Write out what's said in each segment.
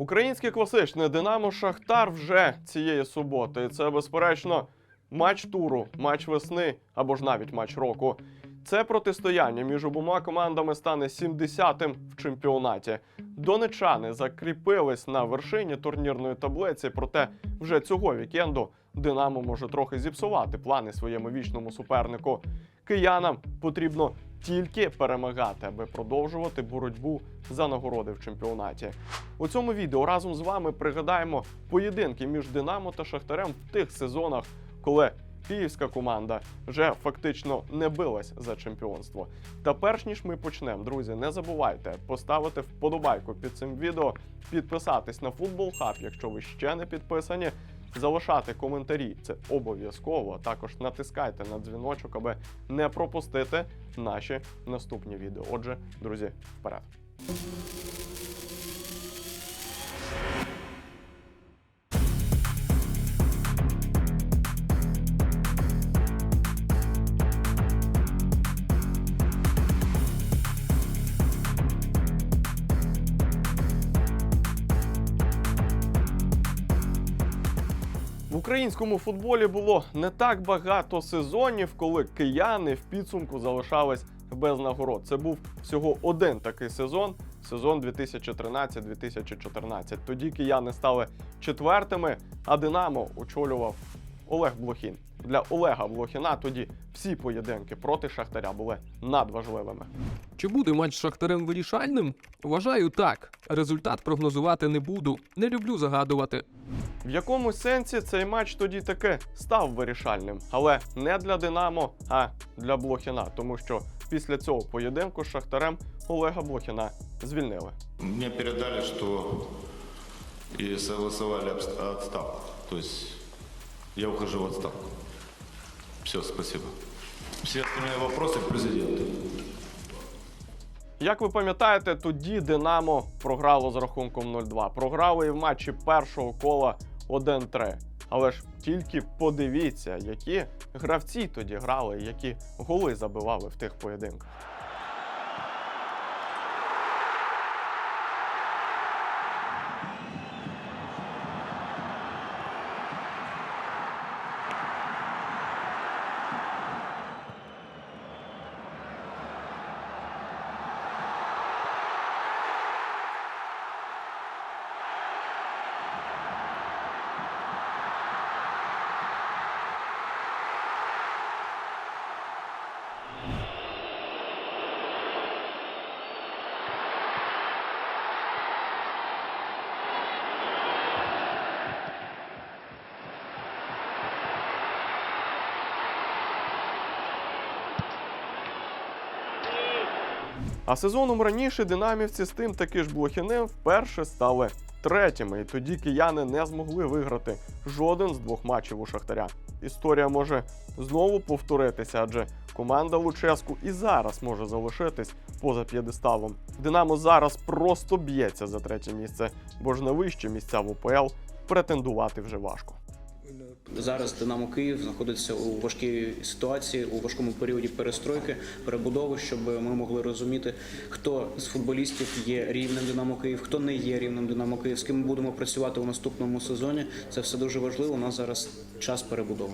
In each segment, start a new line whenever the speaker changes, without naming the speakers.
Українське класичне Динамо Шахтар вже цієї суботи. Це безперечно матч туру, матч весни або ж навіть матч року. Це протистояння між обома командами стане 70-тим в чемпіонаті. Донечани закріпились на вершині турнірної таблиці, проте вже цього вікенду Динамо може трохи зіпсувати плани своєму вічному супернику. Киянам потрібно тільки перемагати, аби продовжувати боротьбу за нагороди в чемпіонаті. У цьому відео разом з вами пригадаємо поєдинки між Динамо та Шахтарем в тих сезонах, коли київська команда вже фактично не билась за чемпіонство. Та перш ніж ми почнемо, друзі, не забувайте поставити вподобайку під цим відео, підписатись на футбол хаб, якщо ви ще не підписані. Залишати коментарі це обов'язково. Також натискайте на дзвіночок, аби не пропустити наші наступні відео. Отже, друзі, вперед. Українському футболі було не так багато сезонів, коли кияни в підсумку залишались без нагород. Це був всього один такий сезон сезон 2013-2014. Тоді кияни стали четвертими, а Динамо очолював Олег Блохін. Для Олега Блохіна тоді всі поєдинки проти Шахтаря були надважливими.
Чи буде матч з Шахтарем вирішальним? Вважаю так. Результат прогнозувати не буду. Не люблю загадувати.
В якомусь сенсі цей матч тоді таки став вирішальним, але не для Динамо, а для Блохіна, тому що після цього поєдинку з Шахтарем Олега Блохіна звільнили.
Мне передали, что и согласовали обст- отставку. То есть я ухожу в отставку. Все, спасибо. Все остальные вопросы к президенту.
Як ви пам'ятаєте, тоді Динамо програло з рахунком 0-2. Програли і в матчі першого кола 1-3. Але ж тільки подивіться, які гравці тоді грали, які голи забивали в тих поєдинках. А сезоном раніше динамівці з тим таки ж Блохіним вперше стали третіми, і тоді кияни не змогли виграти жоден з двох матчів у Шахтаря. Історія може знову повторитися, адже команда Луческу і зараз може залишитись поза п'єдесталом. Динамо зараз просто б'ється за третє місце, бо ж на вищі місця в УПЛ претендувати вже важко.
Зараз Динамо Київ знаходиться у важкій ситуації, у важкому періоді перестройки, перебудови, щоб ми могли розуміти, хто з футболістів є рівнем Динамо Київ, хто не є рівнем Динамо Київ, з ким ми будемо працювати у наступному сезоні. Це все дуже важливо. У нас зараз час перебудови.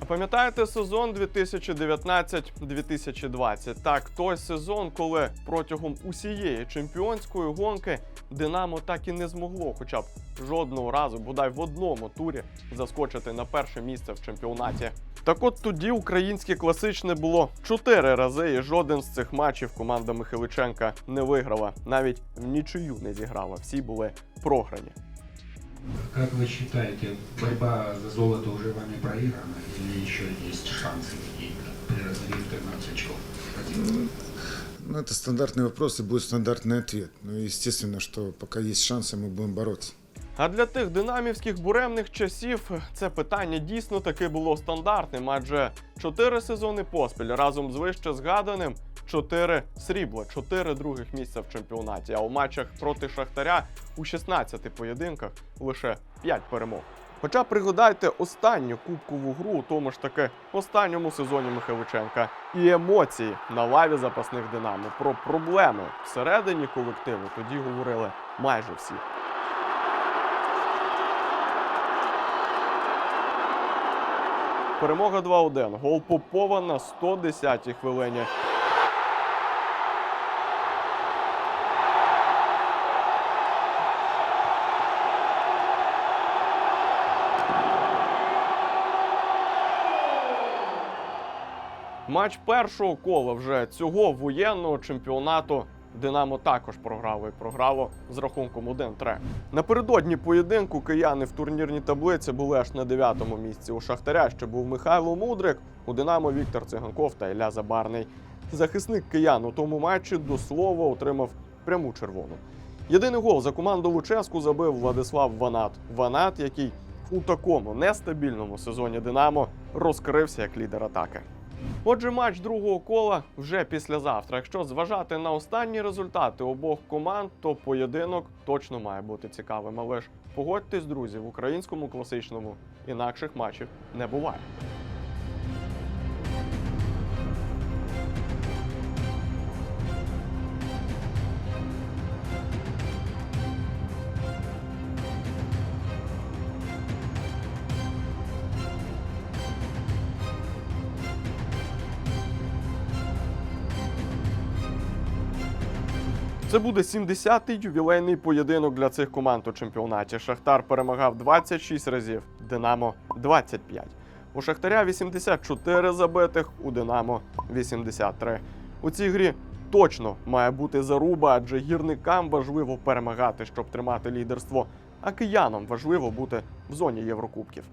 А пам'ятаєте сезон 2019-2020? Так, той сезон, коли протягом усієї чемпіонської гонки Динамо так і не змогло, хоча б жодного разу, бодай в одному турі, заскочити на перше місце в чемпіонаті. Так от тоді українське класичне було чотири рази, і жоден з цих матчів команда Михайличенка не виграла. Навіть в нічию не зіграла. Всі були програні.
Как вы считаете, борьба за золото уже вами проиграна или еще есть шансы какие-то при разрыве 13 очков?
Ну, это стандартный вопрос и будет стандартный ответ. Ну, естественно, что пока есть шансы, мы будем бороться.
А для тих динамівських буремних часів це питання дійсно таки було стандартним, адже чотири сезони поспіль разом з вище згаданим чотири срібла, чотири других місця в чемпіонаті. А у матчах проти Шахтаря у 16 поєдинках лише 5 перемог. Хоча пригадайте останню кубкову гру у тому ж таки останньому сезоні Михайличенка і емоції на лаві запасних Динамо про проблеми всередині колективу тоді говорили майже всі. Перемога 2-1. Гол Попова на 110-й хвилині. Матч першого кола вже цього воєнного чемпіонату Динамо також програло і програло з рахунком 1-3. Напередодні поєдинку кияни в турнірній таблиці були аж на 9-му місці. У Шахтаря ще був Михайло Мудрик, у Динамо Віктор Циганков та Ілля Забарний. Захисник киян у тому матчі до слова отримав пряму червону. Єдиний гол за команду Луческу забив Владислав Ванат. Ванат, який у такому нестабільному сезоні Динамо розкрився як лідер атаки. Отже, матч другого кола вже післязавтра. Якщо зважати на останні результати обох команд, то поєдинок точно має бути цікавим. Але ж погодьтесь, друзі, в українському класичному інакших матчів не буває. Це буде 70-й ювілейний поєдинок для цих команд у чемпіонаті. Шахтар перемагав 26 разів, Динамо 25. У Шахтаря 84 забитих, у Динамо 83. У цій грі точно має бути заруба, адже гірникам важливо перемагати, щоб тримати лідерство, а киянам важливо бути в зоні Єврокубків.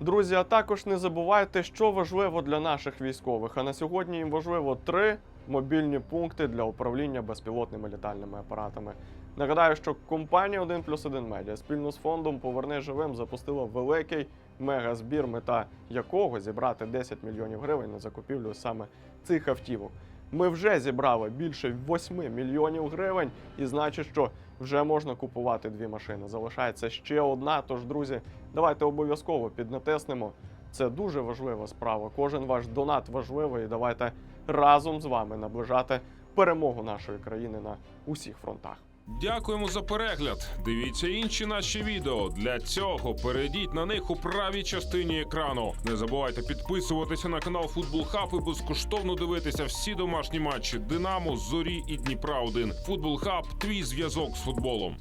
Друзі, а також не забувайте, що важливо для наших військових. А на сьогодні їм важливо три мобільні пункти для управління безпілотними літальними апаратами. Нагадаю, що компанія 1 плюс 1 медіа спільно з фондом Поверни живим запустила великий мегазбір, мета якого зібрати 10 мільйонів гривень на закупівлю саме цих автівок. Ми вже зібрали більше 8 мільйонів гривень, і значить, що вже можна купувати дві машини. Залишається ще одна. Тож, друзі, давайте обов'язково піднатиснемо. Це дуже важлива справа. Кожен ваш донат важливий. Давайте разом з вами наближати перемогу нашої країни на усіх фронтах.
Дякуємо за перегляд. Дивіться інші наші відео. Для цього перейдіть на них у правій частині екрану. Не забувайте підписуватися на канал Футбол Хаб і безкоштовно дивитися всі домашні матчі Динамо, Зорі і Дніпра 1 Футбол Хаб твій зв'язок з футболом.